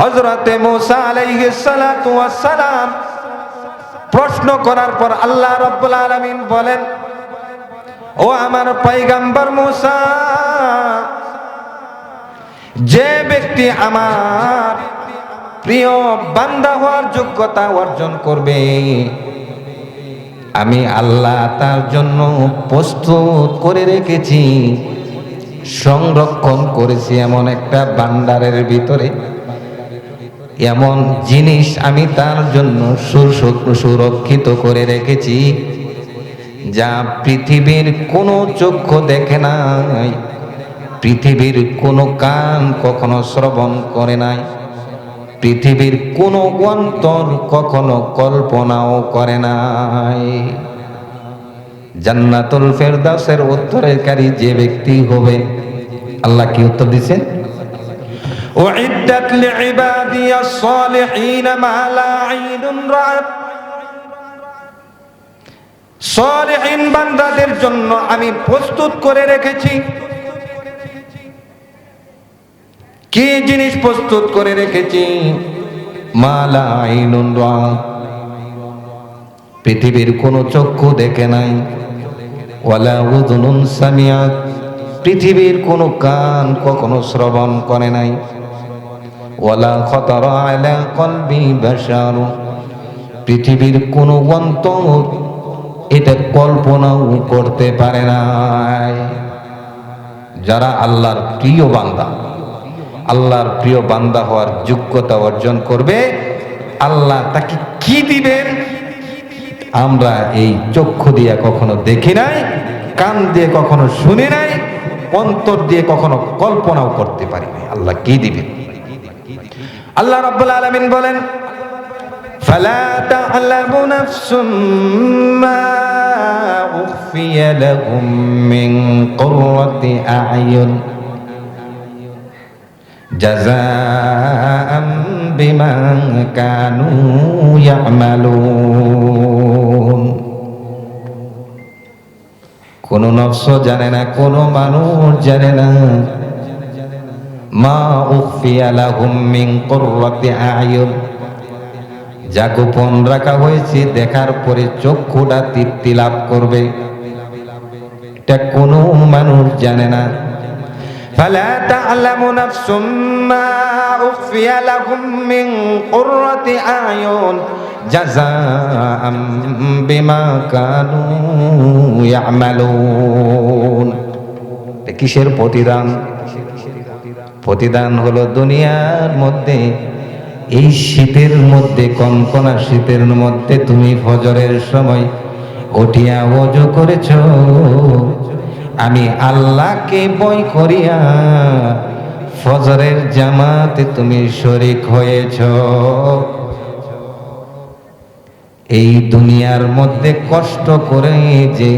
হজরতে মুসা আলাইহিস সালাতু ওয়াস সালাম প্রশ্ন করার পর আল্লাহ রব্বুল আলামিন বলেন, ও আমার পয়গাম্বর মুসা, যে ব্যক্তি আমার প্রিয় বান্দা হওয়ার যোগ্যতা অর্জন করবে, আমি আল্লাহ তার জন্য প্রস্তুত করে রেখেছি, সংরক্ষণ করেছি এমন একটা বান্ডারের ভিতরে। এমন জিনিস আমি তার জন্য সুর- সুরক্ষিত করে রেখেছি, যা পৃথিবীর কোনো চক্ষু দেখে নাই, পৃথিবীর কোনো কান কখনো শ্রবণ করে নাই, পৃথিবীর কোনো অন্তর কখনো কল্পনাও করে নাই। জান্নাতুল ফেরদাউসের উত্তরকারী যে ব্যক্তি হবে, আল্লাহ কি উত্তর দিছেন أعدت لعبادي الصالحين ما لا عين رأت সলিহীন বান্দাদের জন্য আমি প্রস্তুত করে রেখেছি কি জিনিস প্রস্তুত করে রেখেছি মালা আইনুন রাত পৃথিবীর কোনো চক্ষু দেখে নাই ওয়ালা উযুনুন সামিয়াত পৃথিবীর কোনো কান কখনো শ্রবণ করে নাই ওয়ালা খতর আলা কলবি বাশার। পৃথিবীর কোনো অন্তর এটা কল্পনাও করতে পারে নাই। যারা আল্লাহর প্রিয় বান্দা, আল্লাহর প্রিয় বান্দা হওয়ার যোগ্যতা অর্জন করবে, আল্লাহ তাকে কি দিবেন? আমরা এই চক্ষু দিয়ে কখনো দেখি নাই, কান দিয়ে কখনো শুনি নাই, অন্তর দিয়ে কখনো কল্পনাও করতে পারি নাই। আল্লাহ কি দিবেন? আল্লাহ রাব্বুল আলামিন বলেন, ফালা তা'লামু নাফসুম মা উখফিয়া আ'য়ুন জাযাআম বিমা কানু ইয়ামালুন. কোন নফস জানে না, কোন মানুষ জানে না। মা উখফিয়া লাহুম মিন কুররাতি আ'য়ুন যা গোপন রাখা হয়েছে দেখার পরে চক্ষুটা তৃপ্তি লাভ করবে এটা কোনো মানুষ জানে না فلا تعلم نفس ما أخفي لهم من قرة أعين جزاء بما كانوا يعملون এটা কিসের প্রতিদান প্রতিদান হলো দুনিয়ার মধ্যে। এই শীতের মধ্যে, কনকনা শীতের মধ্যে তুমি ফজরের সময় উঠিয়া ওজু করেছ। আমি আল্লাহকে বই করিয়া ফজরের জামাতে তুমি শরিক হয়েছ। এই দুনিয়ার মধ্যে কষ্ট করে যে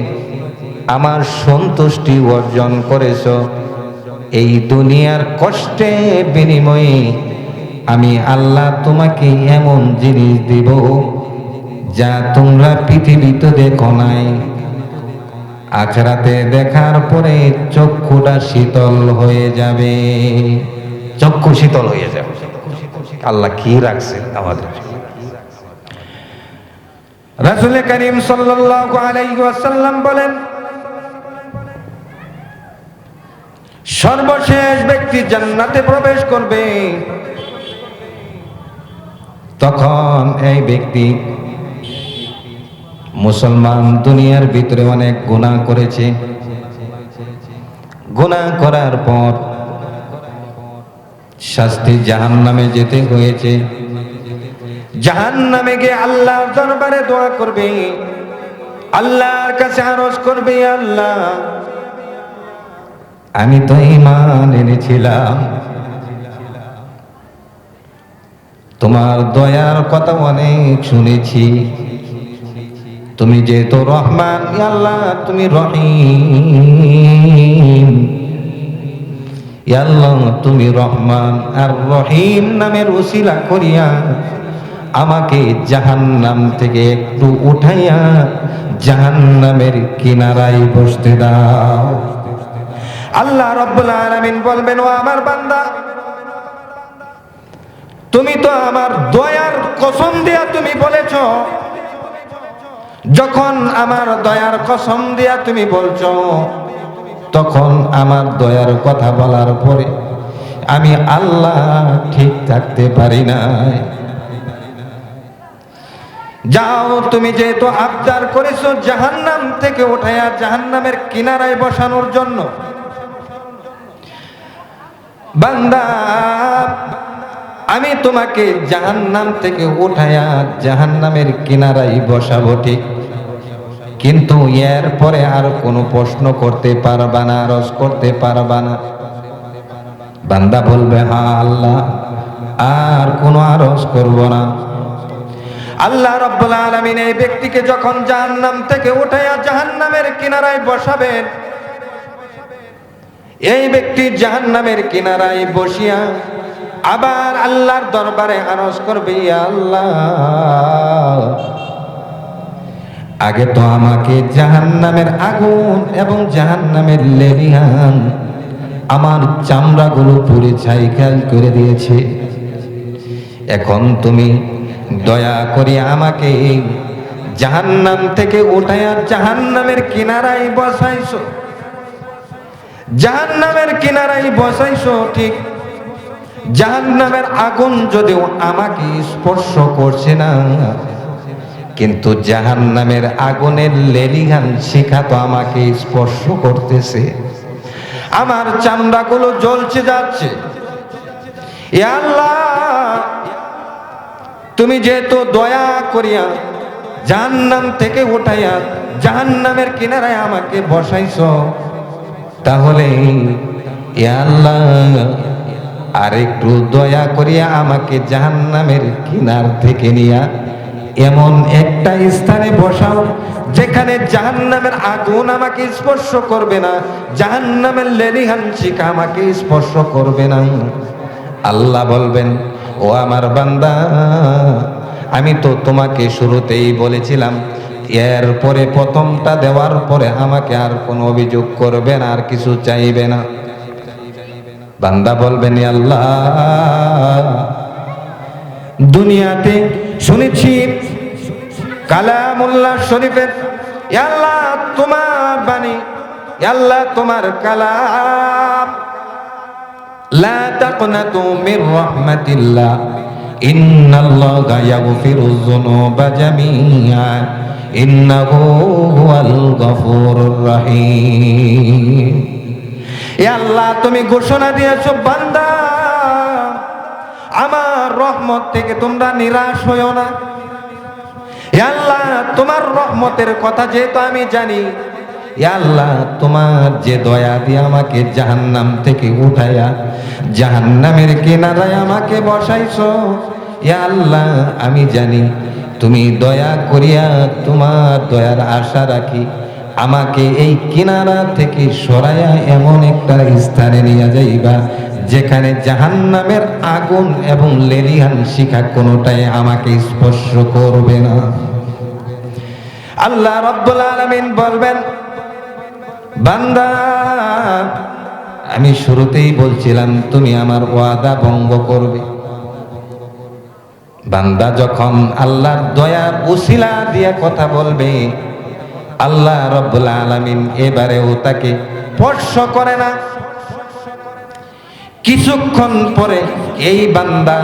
আমার সন্তুষ্টি অর্জন করেছ। এই দুনিয়ার কষ্টে বিনিময়ে আমি আল্লাহ তোমাকে এমন জিনিস দিব যা তোমরা পৃথিবীতে দেখো নাই। আখরাতে দেখার পরে চক্ষুটা শীতল হয়ে যাবে। চক্ষু শীতল হয়ে যাবে। আল্লাহ কি রাখছে আমাদের? রাসুল করিম সাল্লাল্লাহু আলাইহি ওয়াসাল্লাম বলেন সর্বশেষ ব্যক্তি জান্নাতে প্রবেশ করবে। তখন এই ব্যক্তি মুসলমান দুনিয়ার ভিতরে অনেক গুনাহ করেছে। গুনাহ করার পর শাস্তি জাহান নামে যেতে হয়েছে। জাহান নামে গিয়ে আল্লাহর দরবারে দোয়া করবে। আল্লাহর কাছে আরজ করবে, আল্লাহ আমি তো ইমান এনেছিলাম। তোমার দয়ার কথা অনেক শুনেছি। তুমি যেহেতু রহমান আল্লাহ তুমি রহিম। আল্লাহ তুমি রহমান আর রহিম নামের উসিলা করিয়া আমাকে জাহান্নাম থেকে একটু উঠাইয়া জাহান্নামের কিনারায় বসতে দাও। আল্লাহ রব্বুল আলামিন বলবেন, ও আমার বান্দা, তুমি তো আমার দয়ার কসম দিয়া তুমি বলেছ। যখন আমার দয়ার কসম দিয়া তুমি বলছো, তখন আমার দয়ার কথা বলার পরে আমি আল্লাহ ঠিক থাকতে পারি না যাও, তুমি যেহেতু আবদার করেছ জাহান্নাম থেকে ওঠাইয়া জাহান্নামের কিনারায় বসানোর জন্য বান্দা, আমি তোমাকে জাহান্নাম থেকে উঠাইয়া জাহান্নামের কিনারাই বসাবো ঠিক। কিন্তু এর পরে আর কোনো প্রশ্ন করতে পারবা না রস করতে পারবা না। বান্দা বলবে, হা আল্লাহ, আর কোনো আরজ করব না। আল্লাহ রব্বুল আলামিন এই ব্যক্তিকে যখন জাহান্নাম থেকে উঠাইয়া জাহান্নামের কিনারায় বসাবেন এই ব্যক্তি জাহান্নামের কিনারায় বসিয়া আবার আল্লাহর দরবারে আরজ করবে আল্লাহ। আগে তো আমাকে জাহান্নামের আগুন এবং জাহান্নামের লেলিহান আমার চামড়াগুলো পুরে ছাইখাল করে দিয়েছে। এখন তুমি দয়া করে আমাকে জাহান্নাম থেকে উঠাইয়া জাহান্নামের কিনারায় বসাইছো। জাহান্নামের কিনারাই বসাইছো ঠিক। জাহান্নামের আগুন যদিও আমাকে স্পর্শ করছে না, কিন্তু জাহান্নামের আগুনের লেলিহান শিখা তো আমাকে স্পর্শ করতেছে। আমার চামড়াগুলো জ্বলছে যাচ্ছে। তুমি যেহেতু দয়া করিয়া জাহান্নাম থেকে উঠাইয়া জাহান্নামের কিনারায় আমাকে বসাইছ তাহলে আল্লাহ, আর একটু দয়া করিয়া আমাকে জাহান্নামের কিনার থেকে নিয়া এমন একটা স্থানে বসাও যেখানে জাহান্নামের আগুন আমাকে স্পর্শ করবে না, জাহান্নামের লেলিহান শিখা আমাকে স্পর্শ করবে না। আল্লাহ বলবেন, ও আমার বান্দা, আমি তো তোমাকে শুরুতেই বলেছিলাম এরপরে প্রথমটা দেওয়ার পরে আমাকে আর কোনো অভিযোগ করবেন আর কিছু চাইবে না। বান্দা বলবেন আল্লাহ, দুনিয়াতে শুনেছি কালামুল্লাহ শরীফের আল্লাহ তোমার বাণী আল্লাহ তোমার কালাম। লা তাকনাতু মির রাহমাতিল্লাহ, ইন্নাল্লাহা ইয়াগফিরুয যুনুবা জামিআ রহিম। আল্লাহ, তুমি ঘোষণা দিয়েছ, বান্দা, আমার রহমত থেকে তোমরা নিরাশ হইও না। আল্লাহ, তোমার রহমতের কথা যেহেতু আমি জানি আল্লাহ, তোমার যে দয়া দিয়ে আমাকে জাহান্নাম থেকে উঠাইয়া জাহান্নামের কেনারায় আমাকে বসাইছ আল্লাহ, আমি জানি তুমি দয়া করিয়া তোমার দয়ার আশা রাখি, আমাকে এই কিনারা থেকে সরাইয়া এমন একটা স্থানে নিয়ে যাইবা, যেখানে জাহান্নামের আগুন এবং লেলিহান শিখা কোনোটাই আমাকে স্পর্শ করবে না। আল্লাহ রব্বুল আলামিন বলবেন, বান্দা, আমি শুরুতেই বলছিলাম, তুমি আমার ওয়াদা ভঙ্গ করবে। বান্দা যখন আল্লাহর দয়ার উসিলা দিয়ে কথা বলবে, আল্লাহ রব্বুল আলামিন এবারেও তাকে স্পর্শ করে না। কিছুক্ষণ পরে এই বান্দা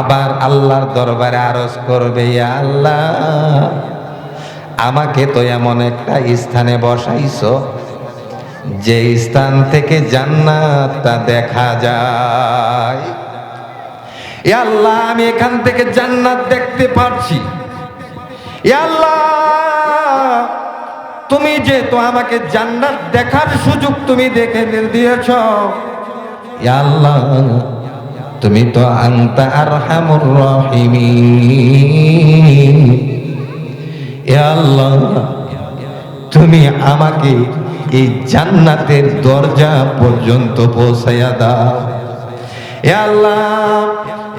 আবার আল্লাহর দরবারে আরজ করবে আল্লাহ, আমাকে তো এমন একটা স্থানে বসাইছো, যে স্থান থেকে জান্নাতটা দেখা যায়। এ আল্লাহ, আমি এখান থেকে জান্নাত দেখতে পারছি। এ আল্লাহ, তুমি যেহেতু আমাকে জান্নাত দেখার সুযোগ তুমি দেখে দিয়েছ। এ আল্লাহ, তুমি তো আন্তা আরহামুর রহিমিন। এ আল্লাহ, তুমি আমাকে এই জান্নাতের দরজা পর্যন্ত পৌঁছাইয়া দাও। এ আল্লাহ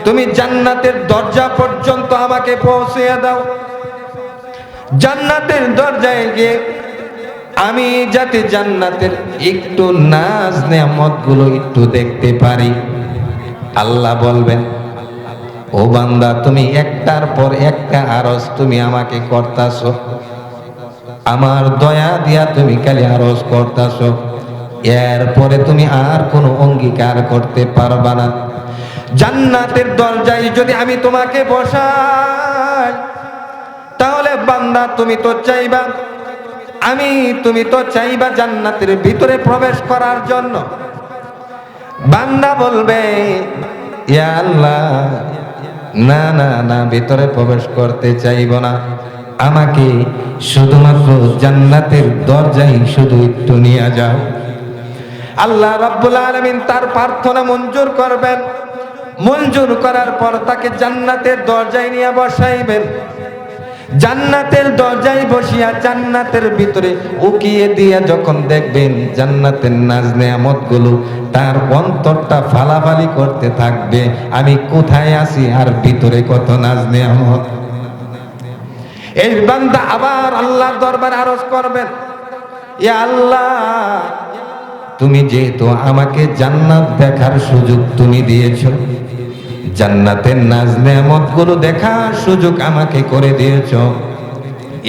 তুমি জান্নাতের দরজা পর্যন্ত আমাকে পৌঁছাইয়া দাও। জান্নাতের দরজায় গিয়ে আমি যাতে জান্নাতের একটু নাজ নেয়ামতগুলো একটু দেখতে পারি। আল্লাহ বলবেন ও ও বান্দা, তুমি একটার পর একটা আরজ তুমি আমাকে করতাছ। আমার দয়া দিয়া তুমি খালি আরজ করতাছ। এরপরে তুমি আর কোনো অঙ্গীকার করতে পারবা না। জান্নাতের দরজায় যদি আমি তোমাকে বসাই, তাহলে বান্দা তুমি তো চাইবা, আমি তুমি তো চাইবা জান্নাতের ভিতরে প্রবেশ করার জন্য। বান্দা বলবে আল্লাহ, না না না, ভিতরে প্রবেশ করতে চাইব না। আমাকে শুধুমাত্র জান্নাতের দরজায় শুধু একটু নিয়ে যাও। আল্লাহ রাব্বুল আলামিন তার প্রার্থনা মঞ্জুর করবেন। মঞ্জুর করার পর তাকে জান্নাতের দরজায় নিয়ে বসাইবেন। জান্নাতের দরজায় বসিয়া জান্নাতের ভিতরে উকিয়ে দিয়া যখন দেখবেন জান্নাতের নাজ নেয়ামতগুলো তার অন্তরটা ফালাফালি করতে থাকবে, আমি কোথায় আছি আর ভিতরে কত নাজ নেয়ামত? এই বান্দা আবার আল্লাহর দরবারে আরজ করবেন এ আল্লাহ, তুমি যেহেতু আমাকে জান্নাত দেখার সুযোগ তুমি দিয়েছ জান্নাতের নাজ নেয়ামতগুলো দেখার সুযোগ আমাকে করে দিয়েছ।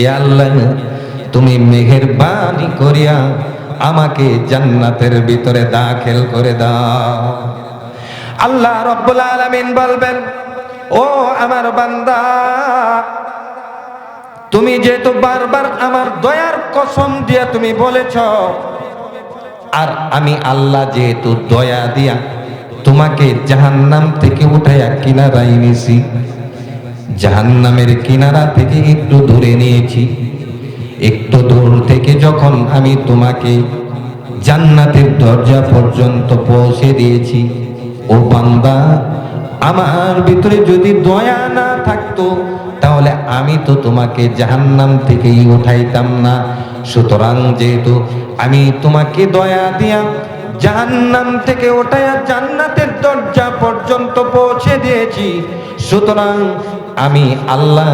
এ আল্লাহ তুমি মেঘের বাণী করিয়া আমাকে জান্নাতের ভিতরে দাখিল করে দাও। আল্লাহ রব্বুল আলামিন বলবেন, ও আমার বান্দা, তুমি যেহেতু বারবার আমার দয়ার কসম দিয়া তুমি বলেছ, আর আমি আল্লাহ যেহেতু দয়া দিয়া তোমাকে জাহান্নাম থেকে উঠাইয়া কিনারায় নিয়েছি জাহান্নামের কিনারা থেকে একটু দূরে নিয়েছি। একটু দূর থেকে যখন আমি তোমাকে জান্নাতের দরজা পর্যন্ত পৌঁছে দিয়েছি, ও বান্দা, আমার ভিতরে যদি দয়া না থাকতো, তাহলে আমি তো তোমাকে জাহান্নাম থেকেই উঠাইতাম না। সুতরাং যেহেতু আমি তোমাকে দয়া দিয়া জাহান্নাম থেকে ওঠায়া জান্নাতের দরজা পর্যন্ত পৌঁছে দিয়েছি। সুতরাং আমি আল্লাহ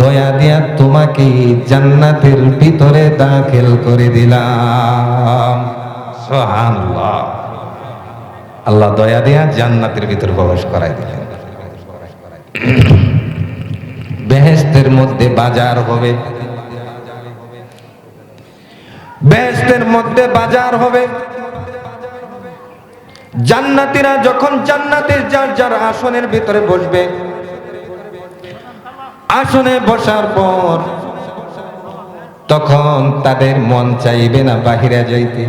দয়া দিয়া তোমাকে জান্নাতের ভিতরে দাখিল করে দিলাম। সুবহানাল্লাহ। আল্লাহ দয়া দিয়া জান্নাতের ভিতরে প্রবেশ করাই দিলেন। বেহেস্তের মধ্যে বাজার হবে। বেহেস্তের মধ্যে বাজার হবে। জান্নাতীরা যখন জান্নাতের যার যার আসনের ভিতরে বসবে, আসনে বসার পর তখন তাদের মন চাইবে না বাহিরে যাইতে।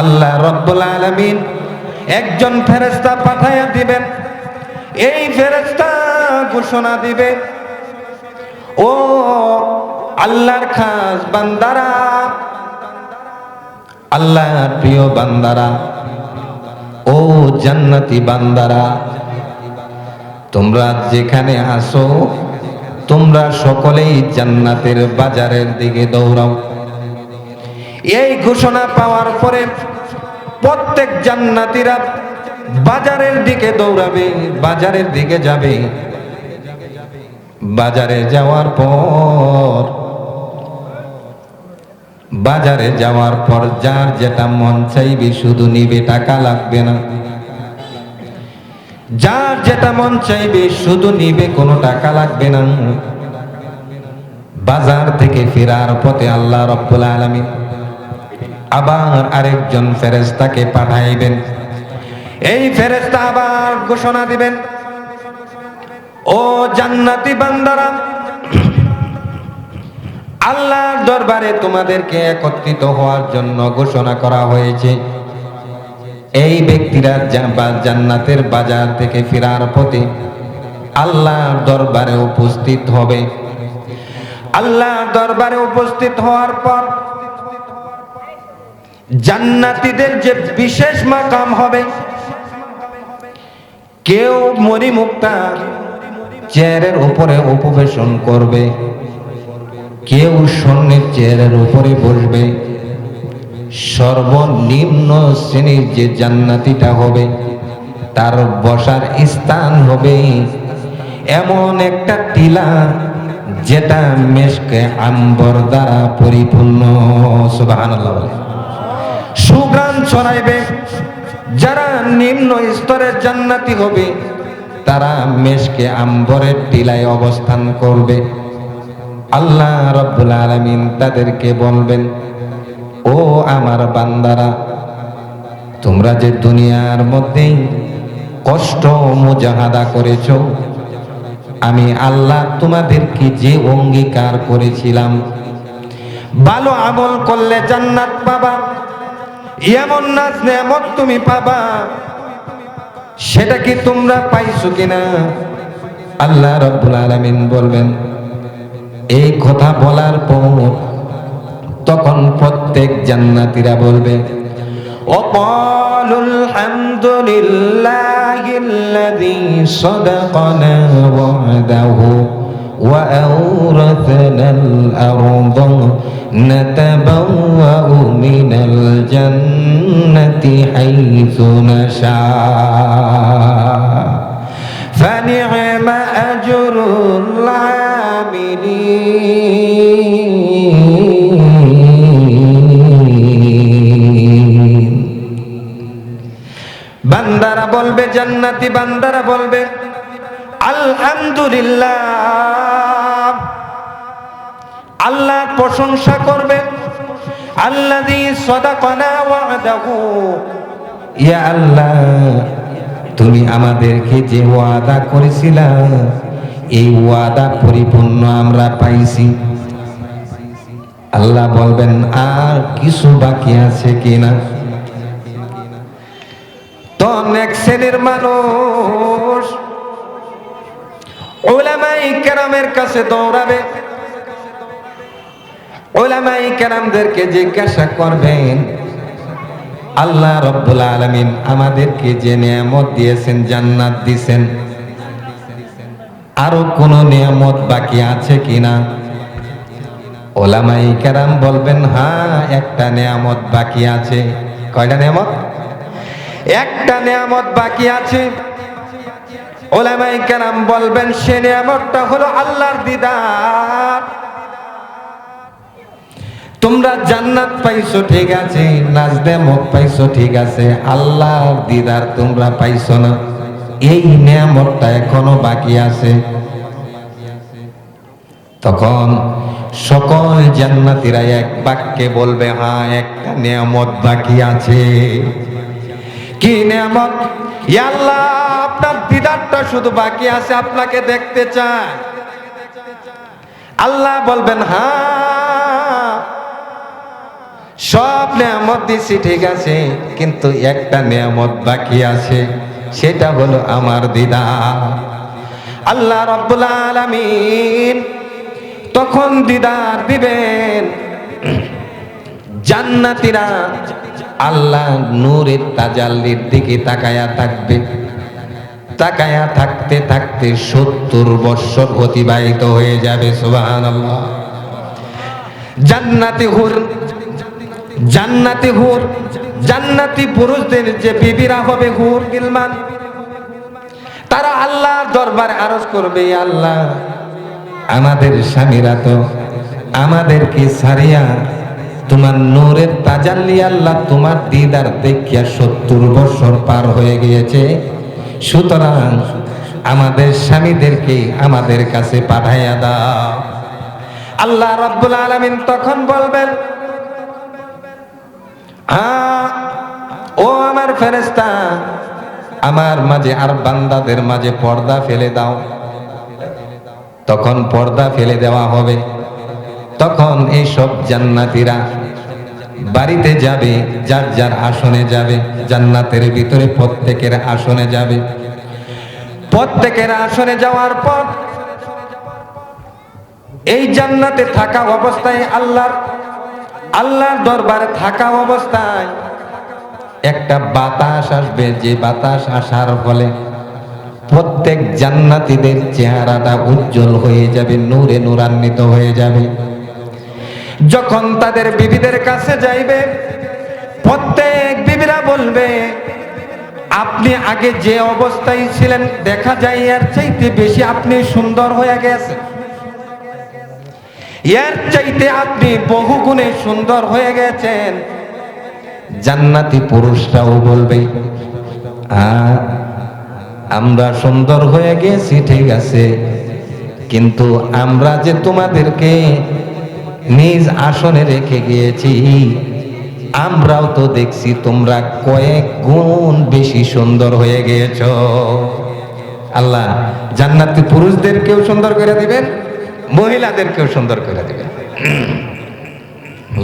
আল্লাহ রব্বুল আলামিন একজন ফেরেস্তা পাঠাইয়া দিবেন। এই ফেরেস্তা ঘোষণা দিবে, ও আল্লাহর খাস বান্দারা, আল্লাহর প্রিয় বান্দারা ও জান্নাতি বান্দারা, তোমরা যেখানে আসো তোমরা সকলেই জান্নাতের বাজারের দিকে দৌড়াও। এই ঘোষণা পাওয়ার পরে প্রত্যেক জান্নাতিরা বাজারের দিকে দৌড়াবে, বাজারের দিকে যাবে। বাজারে যাওয়ার পর বাজারে যাওয়ার পর যার যেটা মন চাইবে শুধু নিবে টাকা লাগবে না। যার যেটা মন চাইবে শুধু নিবে কোনো টাকা লাগবে না। বাজার থেকে ফেরার পথে আল্লাহ রব্বুল আলামিন আবার আরেকজন ফেরেস্তাকে পাঠাইবেন। এই ফেরেস্তা আবার ঘোষণা দিবেন, ও জান্নাতি বান্দারা আল্লাহর দরবারে তোমাদেরকে একত্রিত হওয়ার জন্য ঘোষণা করা হয়েছে। এই ব্যক্তিরা জান্নাতের বাজার থেকে ফেরার পথে আল্লাহর দরবারে উপস্থিত হবে। আল্লাহর দরবারে উপস্থিত হওয়ার পর জান্নাতীদের যে বিশেষ মাকাম হবে, কেউ মরিমুক্তা চেয়ারের উপরে উপবেশন করবে। কেউ স্বর্ণের চেয়ারের উপরে বসবে। সর্বনিম্ন শ্রেণির যে জান্নাতিটা হবে, তার বসার স্থান হবে এমন একটা টিলা যেটা মেশকে আম্বর দ্বারা পরিপূর্ণ। বলে। সুগ্রাম ছড়াইবে। যারা নিম্ন স্তরের জান্নাতি হবে, তারা মেশকে আম্বরের টিলায় অবস্থান করবে। আল্লাহ রব্বুল আলমিন তাদেরকে বলবেন, ও আমার বান্দারা, তোমরা যে দুনিয়ার মধ্যেই কষ্ট মুজাহাদা করেছ, আমি আল্লাহ তোমাদেরকে যে অঙ্গীকার করেছিলাম। ভালো আমল করলে জান্নাত পাবা, এমন নাচ নেমত তুমি পাবা, সেটা কি তোমরা পাইছো কিনা? আল্লাহ রব্বুল আলামিন বলবেন এই কথা বলার পর তখন প্রত্যেক জান্নাতীরা বলবে وقالوا الحمد لله الذي صدقنا وعده وأورثنا الأرض نتبوأ من الجنة حيث نشاء فنعم أجر العاملين বান্দারা বলবে, জান্নাতি বান্দারা বলবে, আলহামদুলিল্লাহ। আল্লাহ প্রশংসা করবে, আল্লাযী সাদাকানা ওয়াদাহু ইয়া আল্লাহ, তুমি আমাদেরকে যে ওয়াদা করেছিলা, এই ওয়াদা পরিপূর্ণ আমরা পাইছি। আল্লাহ বলবেন, আর কিছু বাকি আছে কিনা? অনেক শ্রেণির মানুষ। ওলামাই কেরামের কাছে দৌড়াবে। ওলামাই কেরামদেরকে জিজ্ঞাসা করবেন, আল্লাহ রব্বুল আলমিন আমাদেরকে যে নিয়ামত দিয়েছেন, জান্নাত দিছেন আরও কোন নিয়ামত বাকি আছে কিনা? ওলামাই কেরাম বলবেন হ্যাঁ একটা নিয়ামত বাকি আছে। কয়টা নিয়ামত? একটা নিয়ামত বাকি আছে। ওলামাই কেরাম বলবেন, সে নিয়ামতটা হলো আল্লাহর দিদার। তোমরা জান্নাত পাইছো, ঠিক আছে। নাজদে মুখ পাইছো, ঠিক আছে। আল্লাহর দিদার তোমরা পাইছো না। এই নিয়ামতটা এখনও বাকি আছে। তখন সকল জান্নাতিরা এক বাক্যে বলবে হ্যাঁ একটা নিয়ামত বাকি আছে। কি নিয়ামত? ইয়া আল্লাহ, আপনার দিদারটা শুধু বাকি আছে, আপনাকে দেখতে চায়। আল্লাহ বলবেন হ্যাঁ সব নিয়ামত দিছি, ঠিক আছে, কিন্তু একটা নিয়ামত বাকি আছে, সেটা হলো আমার দিদা আল্লাহ রব্বুল আলামিন তখন দিদার দিবেন জান্নাতীরা আল্লাহ নূরের তাজাল্লির দিকে তাকায়া থাকবে। তাকায়া থাকতে থাকতে সত্তর বৎসর অতিবাহিত হয়ে যাবে সুবাহান জান্নাতি হুর জান্নাতি হুর, জান্নাতি পুরুষদের যে বিবিরা হবে হুর, গিলমান, তারা আল্লাহর দরবারে আরজ করবে আল্লাহ, আমাদের স্বামীরা তো আমাদেরকে সারিয়া তোমার নূরের তাজাল্লি আল্লাহ তোমার দিদার দেখিয়া সত্তর বছর পার হয়ে গিয়েছে। সুতরাং আমাদের স্বামীদেরকে আমাদের কাছে পাঠাইয়া দাও। আল্লাহ রাব্বুল আলামিন তখন বলবেন "আ, ও আমার ফেরেস্তা আমার মাঝে আর বান্দাদের মাঝে পর্দা ফেলে দাও। তখন পর্দা ফেলে দেওয়া হবে। তখন এই সব জান্নাতীরা বাড়িতে যাবে, যার যার আসনে যাবে, জান্নাতের ভিতরে প্রত্যেকের আসনে যাবে। প্রত্যেকের আসনে যাওয়ার পর এই জান্নাতে থাকা অবস্থায় আল্লাহর আল্লাহর দরবারে থাকা অবস্থায় একটা বাতাস আসবে। যে বাতাস আসার ফলে প্রত্যেক জান্নাতীদের চেহারাটা উজ্জ্বল হয়ে যাবে, নূরে নূরান্বিত হয়ে যাবে। যখন তাদের বিবিদের কাছে যাইবে, প্রত্যেক বিবিরা বলবে, আপনি আগে যে অবস্থায় ছিলেন, দেখা যায় এর চাইতে বেশি আপনি সুন্দর হয়ে গেছে এর চাইতে আপনি বহু গুণে সুন্দর হয়ে গেছেন। জান্নাতি পুরুষরাও বলবে আমরা সুন্দর হয়ে গেছি, ঠিক আছে। কিন্তু আমরা যে তোমাদেরকে নিজ আসনে রেখে গিয়েছি। আমরাও তো দেখছি তোমরা কয়েক গুণ বেশি সুন্দর হয়ে গিয়েছ। আল্লাহ জান্নাতি পুরুষদেরকেও সুন্দর করে দিবেন, মহিলাদেরকেও সুন্দর করে দিবেন।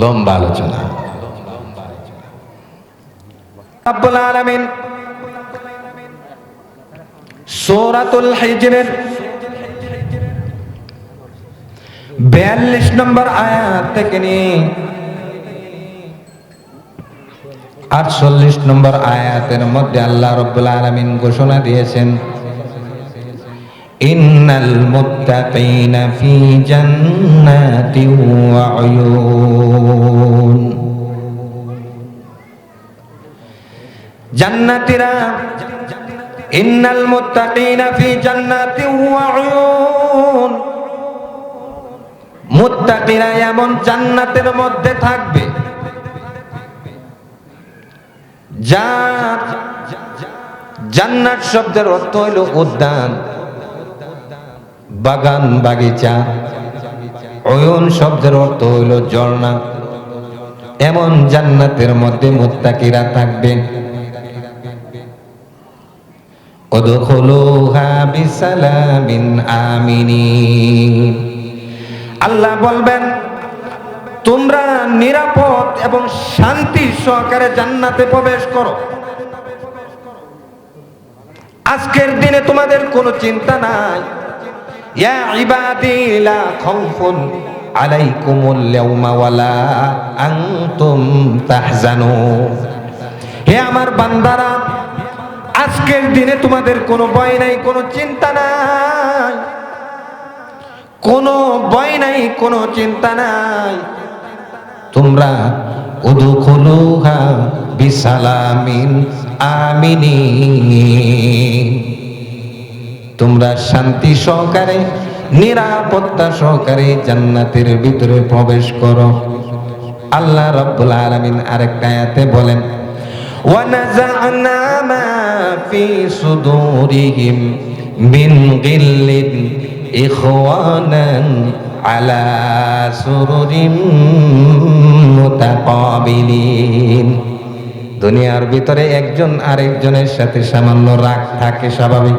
লম্বা আলোচনা। সূরাতুল হিজরের 42 নম্বর আয়াত থেকে নিয়ে 48 নম্বর আয়াতের মধ্যে আল্লাহ রাব্বুল আলামিন ঘোষণা দিয়েছেন, ইন্নাল মুত্তাকিনা ফি জান্নাতিন ওয়া উয়ুন। জান্নাতীরা, ইন্নাল মুত্তাকিনা ফি জান্নাতিন ওয়া উয়ুন। মুত্তাকিরা এমন জান্নাতের মধ্যে থাকবে। জান্নাত শব্দের অর্থ হইল উদ্যান, বাগান, বাগিচা। অয়ন শব্দের অর্থ হইল ঝর্ণা। এমন জান্নাতের মধ্যে মুত্তাকিরা থাকবে। ওদখুলুহা বিসালামিন আমিনিন। আল্লাহ বলবেন, তোমরা নিরাপদ এবং শান্তি সহকারে জান্নাতে প্রবেশ করো। আজকের দিনে তোমাদের কোনো চিন্তা নাই। লা হে আমার বান্দারা, আজকের দিনে তোমাদের কোনো ভয় নাই, কোনো চিন্তা নাই। কোনো ভয় নাই, কোনো চিন্তা নাই। তোমরা উদুখদুঘাম বিশাল আমিন আমিনি। তোমরা শান্তি সহকারে, নিরাপত্তা সহকারে জান্নাতের ভিতরে প্রবেশ করো। আল্লাহ রব্বুল আলামিন আরেকটা আয়াতে বলেন ওয়ানাজা'না মা ফি সুদুরিহিম মিন গিল্লিন إخوانا على سرر متقابلين দুনিয়ার ভিতরে একজন আরেকজনের সাথে সামান্য রাগ থাকে স্বাভাবিক